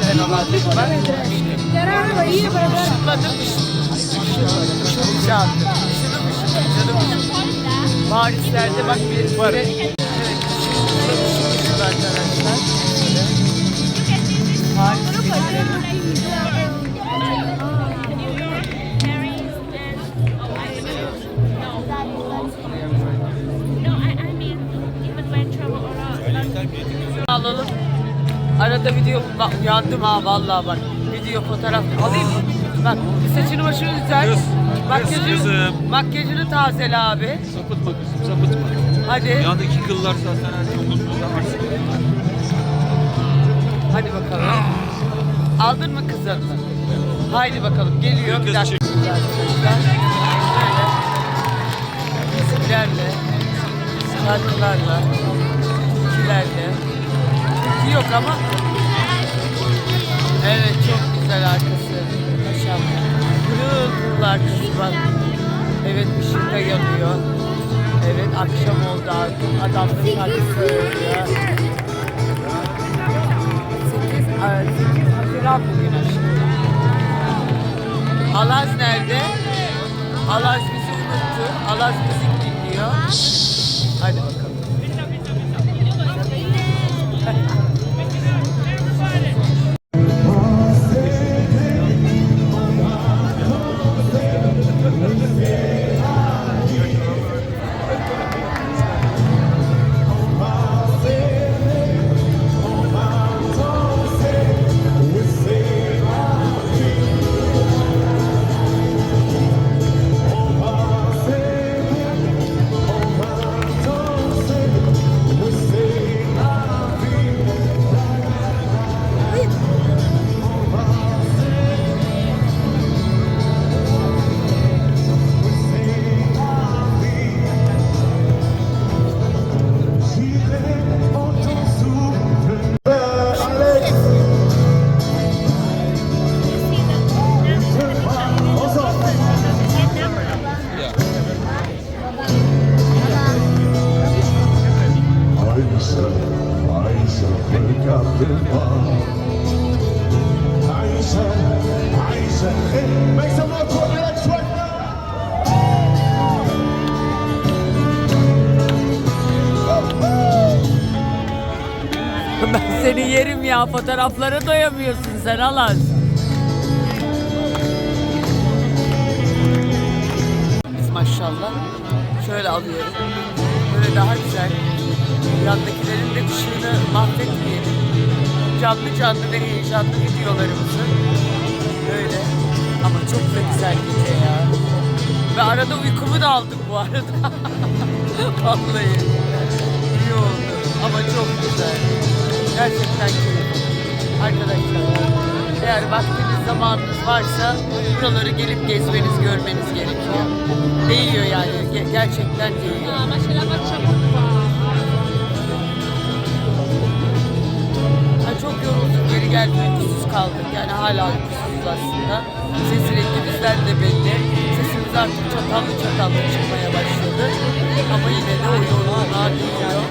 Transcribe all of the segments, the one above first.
zaten ama ben şıkladım şıkladım şıkladım şıkladım Parislerde bak bir var. Alalım. Arada video bak uyandım ha vallahi bak. Video fotoğraf alayım mı? Bak saçını başını düzelt. Kız, Makyajını, kızım. makyajını tazele abi. Sapıtma kızım sapıtma. Hadi. Yandaki kıllar zaten her şey omuzumuzda artık. Hadi bakalım. Aldın mı kızını? Haydi bakalım geliyor bir dakika. Müziklerle, şarkılarla, türkülerle. Türkü yok ama evet çok güzel arkası. Maşallah. Pırıl pırıl arkası bak. Evet ışık da yanıyor. Evet akşam oldu artık. Adam da şarkı söylüyor. 8, 8 Haziran bugün aşkım. Alaz nerede? Alaz bizi unuttu. Alaz müzik dinliyor. Hadi bakalım. Seni yerim ya. Fotoğraflara doyamıyorsun sen Alaz. Biz maşallah şöyle alıyorum. Böyle daha güzel. Yandakilerin de ışığını mahvetmeyelim. Canlı canlı ve heyecanlı videolarımızı. Böyle. Ama çok da güzel gece ya. Ve arada uykumu da aldım bu arada. Vallahi. Gerçekten keyifli. Arkadaşlar eğer vaktiniz zamanınız varsa buraları gelip gezmeniz, görmeniz gerekiyor. Değiyor yani. Ge- gerçekten değiyor. Ha, çok yorulduk, geri geldik, uykusuz kaldık. Yani hala uykusuzuz aslında. Ses rengimizden de belli. Sesimiz artık çatallı çatallı çıkmaya başladı. Ama yine de o yorgunluğa değiyor.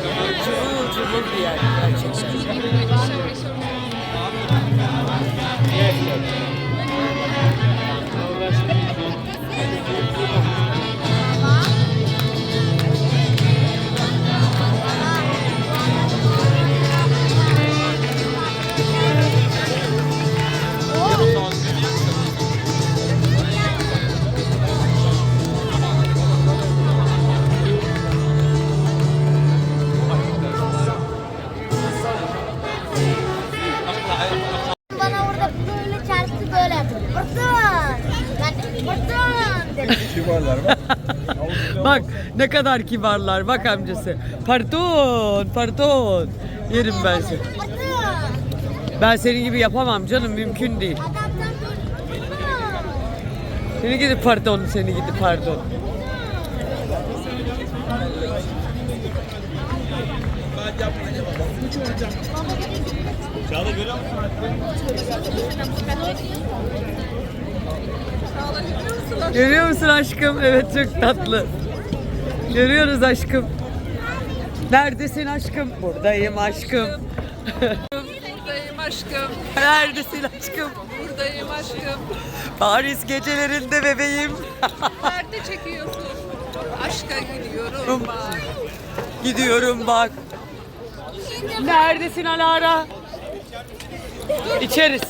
Cıvıl cıvıl bir yer gerçekten. Bana dedim. Bak ne kadar kibarlar. Bak amcası. Pardon, pardon. Yerim ben seni. Ben senin gibi yapamam canım. Mümkün değil. Seni gidi pardon, seni gidi pardon. Çağla görüyor musun? Görüyor musun aşkım? Evet çok tatlı. Görüyoruz aşkım. Neredesin aşkım? Buradayım aşkım. Buradayım aşkım. Neredesin aşkım? Buradayım aşkım. Paris gecelerinde bebeğim. Nerede çekiyorsun? Aşka gidiyorum bak. Gidiyorum bak. Neredesin Alara? İçeriz.